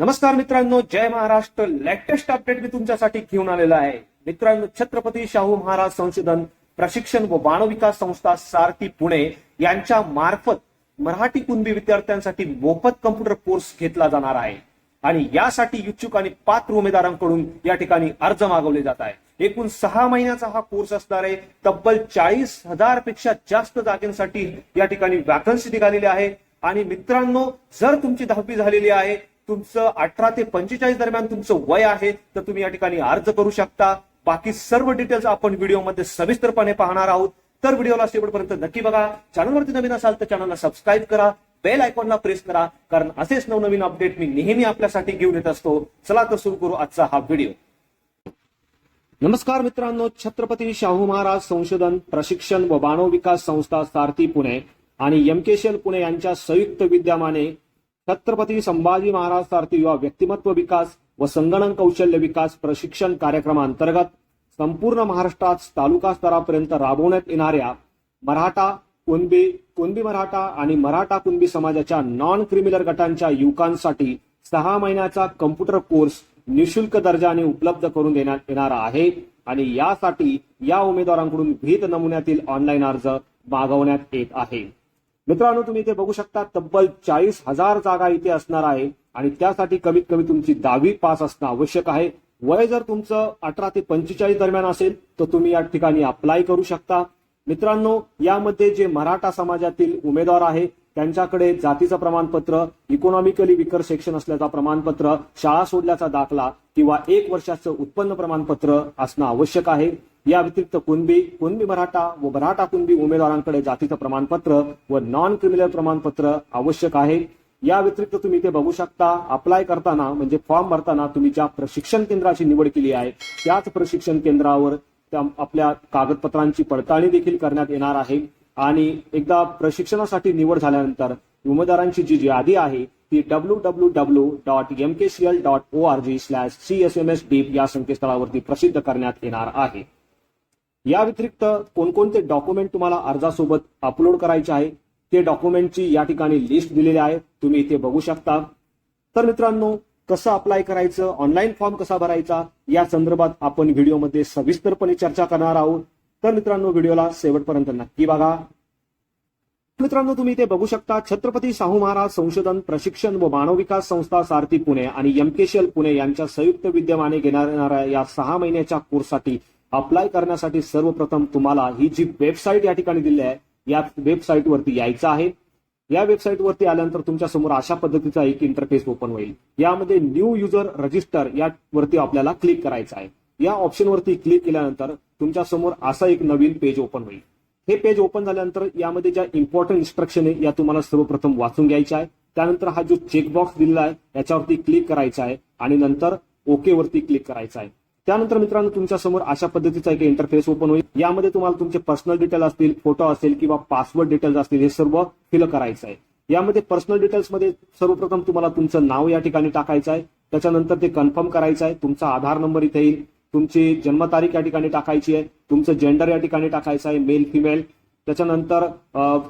नमस्कार मित्रांनो जय महाराष्ट्र. लेटेस्ट अपडेट मी तुमच्यासाठी घेऊन आलेला आहे. मित्रांनो छत्रपती शाहू महाराज संशोधन प्रशिक्षण व बाणविकास संस्था सारथी पुणे यांच्या मार्फत मराठी कुणबी विद्यार्थ्यांसाठी मोफत कम्प्युटर कोर्स घेतला जाणार आहे. आणि यासाठी इच्छुक आणि पात्र उमेदवारांकडून या ठिकाणी अर्ज मागवले जात आहे एकूण सहा महिन्याचा हा कोर्स असणार आहे. तब्बल चाळीस हजारपेक्षा जास्त जागेसाठी या ठिकाणी वॅकन्सी निघालेली आहे. आणि मित्रांनो जर तुमची दहावी झालेली आहे तुमचं अठरा ते पंचेचाळीस दरम्यान तुमचं वय आहे तर तुम्ही या ठिकाणी अर्ज करू शकता. बाकी सर्व डिटेल्स आपण व्हिडिओमध्ये सविस्तरपणे पाहणार आहोत. तर व्हिडिओला शेवटपर्यंत नक्की बघा. चॅनलवरती नवीन असाल तर चॅनलला सबस्क्राईब करा. बेल आयकॉनला प्रेस करा. कारण असेच नवनवीन अपडेट मी नेहमी आपल्यासाठी घेऊन येत असतो. चला तर सुरू करू आजचा हा व्हिडिओ नमस्कार मित्रांनो. छत्रपती शाहू महाराज संशोधन प्रशिक्षण व मानव विकास संस्था सारथी पुणे आणि एमकेशल पुणे यांच्या संयुक्त विद्यमाने छत्रपती संभाजी महाराज सारथी युवा व्यक्तिमत्व विकास व संगणक कौशल्य विकास प्रशिक्षण कार्यक्रमांतर्गत संपूर्ण महाराष्ट्रात तालुका स्तरापर्यंत राबवण्यात येणाऱ्या मराठा कुणबी कुणबी मराठा आणि मराठा कुणबी समाजाच्या नॉन क्रिमिनल गटांच्या युवकांसाठी सहा महिन्याचा कम्प्युटर कोर्स निशुल्क दर्जाने उपलब्ध करून देण्यात येणार आहे आणि यासाठी या उमेदवारांकडून विहित नमुन्यातील ऑनलाईन अर्ज मागवण्यात येत आहे. मित्रांनो तुम्ही इथे बघू शकता तब्बल चाळीस हजार जागा इथे असणार आहे आणि त्यासाठी कमीत कमी तुमची दहावी पास असणं आवश्यक आहे. वय जर तुमचं अठरा ते पंचेचाळीस दरम्यान असेल तर तुम्ही या ठिकाणी अप्लाय करू शकता. मित्रांनो यामध्ये जे मराठा समाजातील उमेदवार आहे त्यांच्याकडे जातीचं प्रमाणपत्र इकॉनॉमिकली विकर सेक्शन असल्याचा प्रमाणपत्र शाळा सोडल्याचा दाखला किंवा एक वर्षाचं उत्पन्न प्रमाणपत्र असणं आवश्यक आहे. या व्यतिरिक्त कुणबी कुणबी मराठा व मराठा कुणबी उमेदवारांकडे जातीचं प्रमाणपत्र व नॉन क्रिमिनल प्रमाणपत्र आवश्यक आहे. या व्यतिरिक्त तुम्ही ते बघू शकता अप्लाय करताना म्हणजे फॉर्म भरताना तुम्ही ज्या प्रशिक्षण केंद्राची निवड केली आहे त्याच प्रशिक्षण केंद्रावर त्या आपल्या कागदपत्रांची पडताळणी देखील करण्यात येणार आहे. आणि एकदा प्रशिक्षणासाठी निवड झाल्यानंतर उमेदवारांची जी यादी आहे ती W W W dot M K C L dot O R G slash C S M S deep या संकेतस्थळावरती प्रसिद्ध करण्यात येणार आहे. या व्यतिरिक्त कोणकोणते डॉक्युमेंट तुम्हाला अर्जासोबत अपलोड करायचे आहे ते डॉक्युमेंटची या ठिकाणी लिस्ट दिलेली आहे तुम्ही इथे बघू शकता. तर मित्रांनो कसं अप्लाय करायचं ऑनलाईन फॉर्म कसा भरायचा या संदर्भात आपण व्हिडिओमध्ये सविस्तरपणे चर्चा करणार आहोत. तर मित्रांनो व्हिडिओला शेवटपर्यंत नक्की बघा. मित्रांनो तुम्ही इथे बघू शकता छत्रपती शाहू महाराज संशोधन प्रशिक्षण व मानव विकास संस्था सारथी पुणे आणि एमकेशल पुणे यांच्या संयुक्त विद्यमाने घेणार येणाऱ्या या सहा महिन्याच्या कोर्ससाठी अप्लाय करण्यासाठी सर्वप्रथम तुम्हाला ही जी वेबसाईट या ठिकाणी दिली आहे या वेबसाईटवरती यायचं आहे. या वेबसाईटवरती आल्यानंतर तुमच्यासमोर अशा पद्धतीचा एक इंटरफेस ओपन होईल. यामध्ये न्यू युजर रजिस्टर यावरती आपल्याला क्लिक करायचं आहे. या ऑप्शनवरती क्लिक केल्यानंतर तुमच्यासमोर असा एक नवीन पेज ओपन होईल. हे पेज ओपन झाल्यानंतर यामध्ये ज्या इम्पॉर्टंट इन्स्ट्रक्शन आहे या तुम्हाला सर्वप्रथम वाचून घ्यायच्या आहे. त्यानंतर हा जो चेकबॉक्स दिलेला आहे याच्यावरती क्लिक करायचा आहे आणि नंतर ओके वरती क्लिक करायचा आहे. त्यानंतर मित्रांनो तुमच्यासमोर अशा पद्धतीचा एक इंटरफेस ओपन होईल. यामध्ये तुम्हाला तुमचे पर्सनल डिटेल असतील फोटो असेल किंवा पासवर्ड डिटेल्स असतील हे सर्व फिल करायचं आहे. यामध्ये पर्सनल डिटेल्समध्ये सर्वप्रथम तुम्हाला तुमचं नाव या ठिकाणी टाकायचं आहे. त्याच्यानंतर ते कन्फर्म करायचं आहे. तुमचा आधार नंबर इथे येईल. तुमची जन्मतारीख या ठिकाणी टाकायची आहे. तुमचं जेंडर या ठिकाणी टाकायचं आहे मेल फिमेल त्याच्यानंतर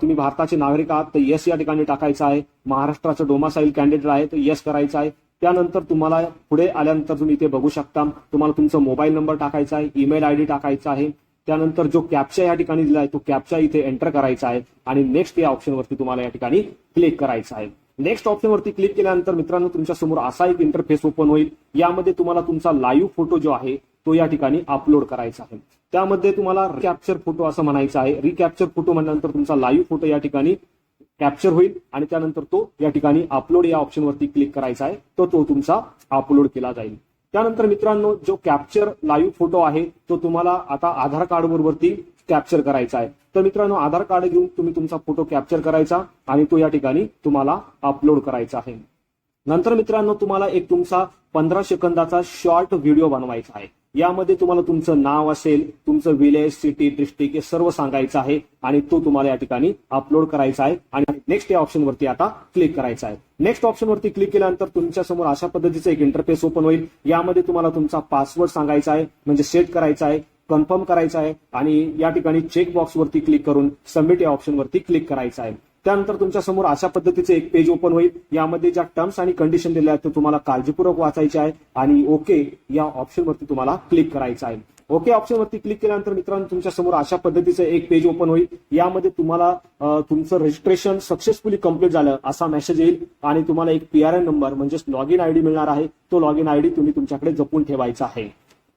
तुम्ही भारताचे नागरिक आहात तर येस या ठिकाणी टाकायचं आहे. महाराष्ट्राचं डोमासाईल कॅन्डिडेट आहे तर येस करायचं आहे. त्यानंतर तुम्हाला पुढे आल्यानंतर तुम्ही इथे बघू शकता. तुम्हाला तुमचा मोबाईल नंबर टाकायचा आहे ईमेल आयडी टाकायचा आहे. त्यानंतर जो कॅप्चा या ठिकाणी दिला आहे तो कॅप्चा इथे एंटर करायचा आहे. आणि नेक्स्ट या ऑप्शनवरती तुम्हाला या ठिकाणी क्लिक करायचं आहे. नेक्स्ट ऑप्शनवरती क्लिक केल्यानंतर मित्रांनो तुमच्यासमोर असा एक इंटरफेस ओपन होईल. यामध्ये तुम्हाला तुमचा लाईव्ह फोटो जो आहे तो या ठिकाणी अपलोड करायचा आहे. त्यामध्ये तुम्हाला रिकॅप्चर फोटो असं म्हणायचं आहे. रिकॅप्चर फोटो म्हणल्यानंतर तुमचा लाईव्ह फोटो या ठिकाणी कॅप्चर होईल आणि त्यानंतर तो या ठिकाणी अपलोड या ऑप्शनवरती क्लिक करायचा आहे तर तो तुमचा अपलोड केला जाईल. त्यानंतर मित्रांनो जो कॅप्चर लाईव्ह फोटो आहे तो तुम्हाला आता आधार कार्ड वरती कॅप्चर करायचा आहे. तर मित्रांनो आधार कार्ड घेऊन तुम्ही तुमचा फोटो कॅप्चर करायचा आणि तो या ठिकाणी तुम्हाला अपलोड करायचा आहे. नंतर मित्रांनो तुम्हाला एक तुमचा पंधरा सेकंदाचा शॉर्ट व्हिडिओ बनवायचा आहे. यामध्ये तुम्हाला तुमचं नाव असेल तुमचं विलेज सिटी डिस्ट्रिक्ट हे सर्व सांगायचं आहे आणि तो तुम्हाला या ठिकाणी अपलोड करायचा आहे. आणि नेक्स्ट या ऑप्शन वरती आता क्लिक करायचा आहे. नेक्स्ट ऑप्शन वरती क्लिक केल्यानंतर तुमच्यासमोर अशा पद्धतीचं एक इंटरफेस ओपन होईल. यामध्ये तुम्हाला तुमचा पासवर्ड सांगायचा आहे म्हणजे सेट करायचा आहे कन्फर्म करायचा आहे आणि या ठिकाणी चेक बॉक्स वरती क्लिक करून सबमिट या ऑप्शन वरती क्लिक करायचं आहे. त्यानंतर तुमच्यासमोर अशा पद्धतीचे एक पेज ओपन होईल. यामध्ये ज्या टर्म्स आणि कंडिशन दिल्या आहेत ते तुम्हाला काळजीपूर्वक वाचायचे आहे आणि ओके या ऑप्शनवरती तुम्हाला क्लिक करायचं आहे. ओके ऑप्शनवरती क्लिक केल्यानंतर मित्रांनो तुमच्यासमोर अशा पद्धतीचं एक पेज ओपन होईल. यामध्ये तुम्हाला तुमचं रजिस्ट्रेशन सक्सेसफुली कंप्लीट झालं असा मेसेज येईल. आणि तुम्हाला एक पीआरएन नंबर म्हणजेच लॉग इन आयडी मिळणार आहे. तो लॉग इन आयडी तुम्ही तुमच्याकडे जपून ठेवायचा आहे.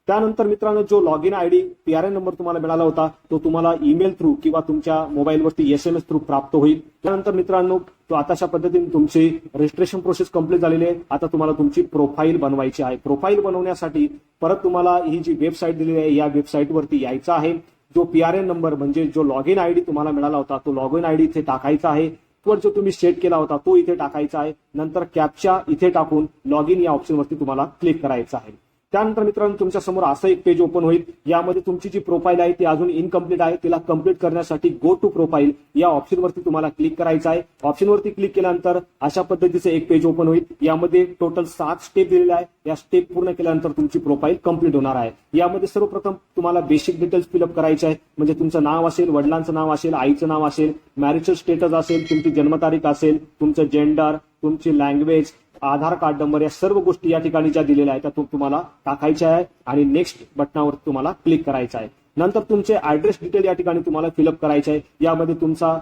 त्यानंतर मित्रांनो जो log in ID and number तुम्हाला मिळाला होता तो तुम्हाला ईमेल थ्रू किंवा तुमच्या मोबाईलवरती एस एम एस थ्रू प्राप्त होईल. त्यानंतर मित्रांनो तो आता अशा पद्धतीने तुमची रजिस्ट्रेशन प्रोसेस कंप्लीट झालेली आहे. आता तुम्हाला तुमची प्रोफाईल बनवायची आहे. प्रोफाईल बनवण्यासाठी परत तुम्हाला ही जी वेबसाईट दिलेली आहे या वेबसाईटवरती यायचं आहे. जो पीआरएन नंबर म्हणजे जो लॉग इन आयडी तुम्हाला मिळाला होता तो लॉग इन आयडी इथे टाकायचा आहे. वर जो तुम्ही सेट केला होता तो इथे टाकायचा आहे. नंतर कॅपच्या इथे टाकून लॉग इन या ऑप्शनवरती तुम्हाला क्लिक करायचं आहे. त्यानंतर मित्रांनो तुमच्यासमोर असं एक पेज ओपन होईल. यामध्ये तुमची जी प्रोफाईल आहे ती अजून इनकम्प्लीट आहे. तिला कंप्लीट करण्यासाठी गो टू प्रोफाईल या ऑप्शनवरती तुम्हाला क्लिक करायचं आहे. ऑप्शनवरती क्लिक केल्यानंतर अशा पद्धतीचं एक पेज ओपन होईल. यामध्ये टोटल सात स्टेप दिलेले आहे. या स्टेप पूर्ण केल्यानंतर तुमची प्रोफाईल कंप्लीट होणार आहे. यामध्ये सर्वप्रथम तुम्हाला बेसिक डिटेल्स फिलअप करायचे आहे. म्हणजे तुमचं नाव असेल वडिलांचं नाव असेल आईचं नाव असेल मॅरिजल स्टेटस असेल तुमची जन्मतारीख असेल तुमचं जेंडर तुमची लँग्वेज आधार कार्ड नंबर या सर्व गोष्टी या ठिकाणी ज्या दिलेल्या आहेत त्या तुम्हाला टाकायच्या आहे आणि नेक्स्ट बटनावर तुम्हाला क्लिक करायचं आहे. नंतर तुमचे ऍड्रेस डिटेल या ठिकाणी तुम्हाला फिलअप करायचे आहे. यामध्ये तुमचा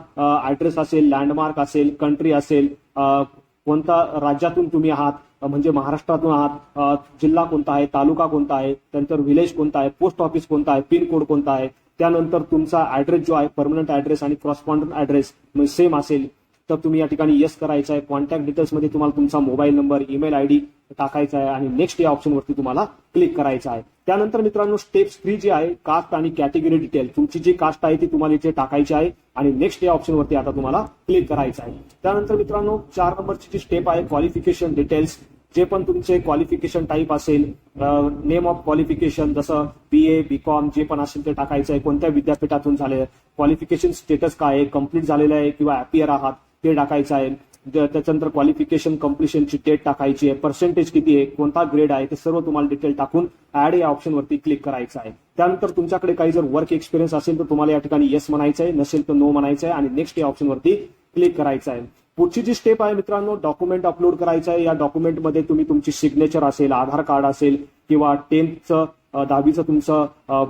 ऍड्रेस असेल लँडमार्क असेल कंट्री असेल कोणता राज्यातून तुम्ही आहात म्हणजे महाराष्ट्रातून आहात जिल्हा कोणता आहे तालुका कोणता आहे त्यानंतर विलेज कोणता आहे पोस्ट ऑफिस कोणता आहे पिन कोड कोणता आहे त्यानंतर तुमचा ऍड्रेस जो आहे परमनंट ऍड्रेस आणि क्रॉस्पॉन्डंट ऍड्रेस सेम असेल. तर तुम्ही या ठिकाणी येस करायचं आहे. कॉन्टॅक्ट डिटेल्समध्ये तुम्हाला तुमचा मोबाईल नंबर ईमेल आयडी टाकायचा आहे आणि नेक्स्ट या ऑप्शनवरती तुम्हाला क्लिक करायचं आहे. त्यानंतर मित्रांनो स्टेप थ्री जी आहे कास्ट आणि कॅटेगरी डिटेल तुमची जी कास्ट आहे ती तुम्हाला इथे टाकायची आहे आणि नेक्स्ट या ऑप्शनवरती आता तुम्हाला क्लिक करायचं आहे. त्यानंतर मित्रांनो चार नंबरची जी स्टेप आहे क्वालिफिकेशन डिटेल्स जे पण तुमचे क्वालिफिकेशन टाईप असेल नेम ऑफ क्वालिफिकेशन जसं बी ए बी कॉम जे पण असेल ते टाकायचं आहे. कोणत्या विद्यापीठातून झाले क्वालिफिकेशन स्टेटस काय आहे कंप्लीट झालेलं आहे किंवा अपियर आहात. ते टाकायचं आहे. ज- त्याच्यानंतर क्वालिफिकेशन कम्प्लिशनची डेट टाकायची आहे. पर्सेंटेज किती आहे? कोणता ग्रेड आहे? ते सर्व तुम्हाला डिटेल टाकून ऍड या ऑप्शनवरती क्लिक करायचं आहे. त्यानंतर तुमच्याकडे काही जर वर्क एक्सपिरियन्स असेल तर तुम्हाला या ठिकाणी येस म्हणायचं आहे. नसेल तर नो म्हणायचं आहे. आणि नेक्स्ट या ऑप्शनवरती क्लिक करायचं आहे. पुढची जी स्टेप आहे मित्रांनो डॉक्युमेंट अपलोड करायचं आहे. या डॉक्युमेंटमध्ये तुम्ही तुमची सिग्नेचर असेल आधार कार्ड असेल किंवा टेन्थचं दहावीचं तुमचं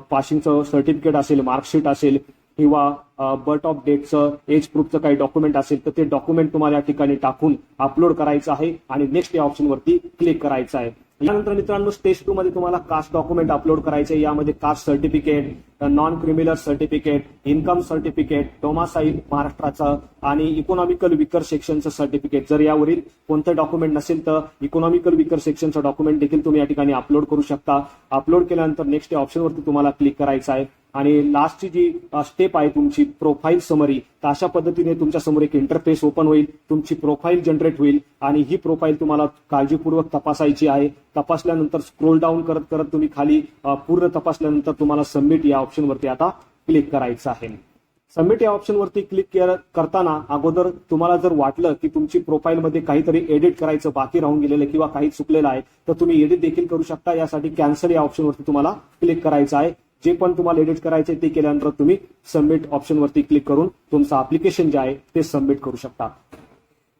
पासिंगचं सर्टिफिकेट असेल मार्कशीट असेल किंवा बर्थ ऑफ डेटचं एज प्रूफचं काही डॉक्युमेंट असेल तर ते डॉक्युमेंट तुम्हाला या ठिकाणी टाकून अपलोड करायचं आहे आणि नेक्स्ट या ऑप्शनवरती क्लिक करायचं आहे. यानंतर मित्रांनो स्टेज टू मध्ये तुम्हाला कास्ट डॉक्युमेंट अपलोड करायचे आहे. यामध्ये caste certificate non criminal certificate income certificate domicile महाराष्ट्राचं आणि इकॉनॉमिकल विकर सेक्शनचं सर्टिफिकेट जर यावरील कोणतं डॉक्युमेंट नसेल तर इकॉनॉमिकल विकर सेक्शनचं डॉक्युमेंट देखील तुम्ही या ठिकाणी अपलोड करू शकता. अपलोड केल्यानंतर नेक्स्ट या ऑप्शनवरती तुम्हाला क्लिक करायचं आहे. आणि लास्टची जी स्टेप आहे तुमची प्रोफाईल समरी तर अशा पद्धतीने तुमच्यासमोर एक इंटरफेस ओपन होईल तुमची प्रोफाईल जनरेट होईल आणि ही प्रोफाईल तुम्हाला काळजीपूर्वक तपासायची आहे. तपासल्यानंतर स्क्रोल डाऊन करत करत तुम्ही खाली पूर्ण तपासल्यानंतर तुम्हाला सबमिट या ऑप्शनवरती आता क्लिक करायचं आहे. सबमिट या ऑप्शनवरती क्लिक करताना अगोदर तुम्हाला जर वाटलं की तुमची प्रोफाईलमध्ये काहीतरी एडिट करायचं बाकी राहून गेलेलं आहे किंवा काही चुकलेलं आहे तर तुम्ही एडिट देखील करू शकता. यासाठी कॅन्सल या ऑप्शनवरती तुम्हाला क्लिक करायचं आहे. जे पण तुम्हाला एडिट करायचे ते केल्यानंतर तुम्ही सबमिट ऑप्शनवरती क्लिक करून तुमचं अप्लिकेशन जे आहे ते सबमिट करू शकता.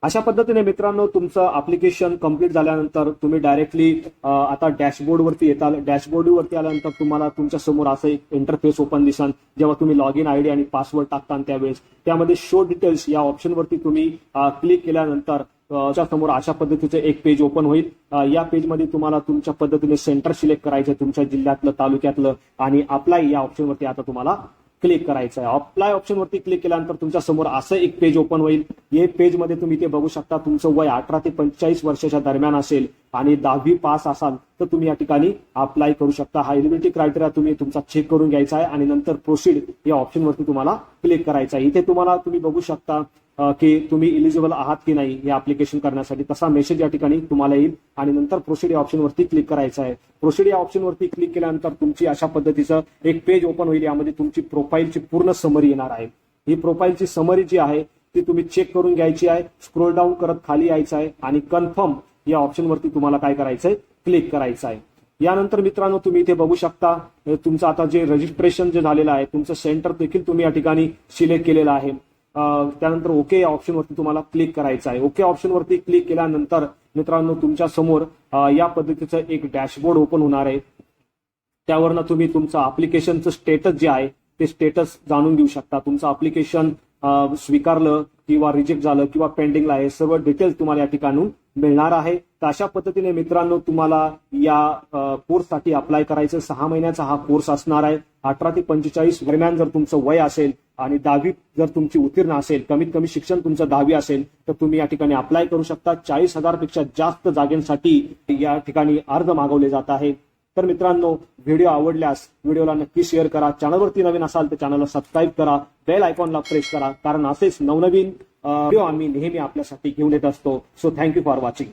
अशा पद्धतीने मित्रांनो तुमचं अप्लिकेशन कंप्लीट झाल्यानंतर तुम्ही डायरेक्टली आता डॅशबोर्डवरती येताल. डॅशबोर्डवरती आल्यानंतर तुम्हाला तुमच्यासमोर असं एक इंटरफेस ओपन दिसन. जेव्हा तुम्ही लॉग इन आयडी आणि पासवर्ड टाकता त्यावेळेस. त्यामध्ये शो डिटेल्स या ऑप्शनवरती तुम्ही क्लिक केल्यानंतर च्या समोर अशा पद्धतीचं एक पेज ओपन होईल. या पेजमध्ये तुम्हाला तुमच्या पद्धतीने सेंटर सिलेक्ट करायचं तुमच्या जिल्ह्यातलं तालुक्यातलं आणि अप्लाय या ऑप्शनवरती आता तुम्हाला क्लिक करायचं आहे अप्लाय ऑप्शनवरती क्लिक केल्यानंतर तुमच्यासमोर असं एक पेज ओपन होईल. हे पेजमध्ये तुम्ही ते बघू शकता तुमचं वय अठरा ते पंचेचाळीस वर्षाच्या दरम्यान असेल. आणि दहावी पास असाल तर तुम्ही या ठिकाणी अप्लाय करू शकता. हा एलिबिलिटी क्रायटेरिया तुम्ही तुमचा चेक करून घ्यायचा आहे आणि नंतर प्रोसीड या ऑप्शनवरती तुम्हाला क्लिक करायचं आहे. इथे तुम्हाला तुम्ही बघू शकता की तुम्ही इलिजिबल आहात की नाही हे अप्लिकेशन करण्यासाठी. तसा मेसेज या ठिकाणी तुम्हाला येईल आणि नंतर प्रोसीड या ऑप्शनवरती क्लिक करायचं आहे. प्रोसीड या ऑप्शनवरती क्लिक केल्यानंतर तुमची अशा पद्धतीचं एक पेज ओपन होईल. यामध्ये तुमची प्रोफाईलची पूर्ण समरी येणार आहे. ही प्रोफाईलची समरी जी आहे ती तुम्ही चेक करून घ्यायची आहे. स्क्रोल डाऊन करत खाली यायचं आहे आणि कन्फर्म या ऑप्शनवरती तुम्हाला काय करायचंय? क्लिक करायचं आहे यानंतर मित्रांनो तुम्ही इथे बघू शकता तुमचं आता जे रजिस्ट्रेशन जे झालेलं आहे तुमचं सेंटर देखील तुम्ही या ठिकाणी सिलेक्ट केलेलं आहे. त्यानंतर ओके या ऑप्शनवरती तुम्हाला क्लिक करायचं आहे ओके ऑप्शनवरती क्लिक केल्यानंतर मित्रांनो तुमच्यासमोर या पद्धतीचं एक डॅशबोर्ड ओपन होणार आहे. त्यावरनं तुम्ही तुमचं अप्लिकेशनचं स्टेटस जे आहे ते स्टेटस जाणून घेऊ शकता. तुमचं अप्लिकेशन स्वीकारलं किंवा रिजेक्ट झालं किंवा पेंडिंगला आहे सर्व डिटेल्स तुम्हाला या ठिकाणून मिळणार आहे. तर अशा पद्धतीने मित्रांनो तुम्हाला या कोर्ससाठी अप्लाय करायचं. सहा महिन्याचा हा कोर्स असणार आहे. अठरा ते पंचेचाळीस दरम्यान जर तुमचं वय असेल आणि दहावी जर तुमची उत्तीर्ण असेल कमीत कमी शिक्षण तुमचं दहावी असेल तर तुम्ही या ठिकाणी अप्लाय करू शकता. चाळीस हजारपेक्षा जास्त जागेंसाठी या ठिकाणी अर्ज मागवले जात आहे तर मित्रांनो व्हिडिओ आवडल्यास व्हिडिओला नक्की शेअर करा. चॅनलवरती नवीन असाल तर चॅनलला सबस्क्राईब करा. बेल आयकॉनला प्रेस करा. कारण असेच नवनवीन आम्ही नेहमी आपल्यासाठी घेऊन येत असतो. So thank you for watching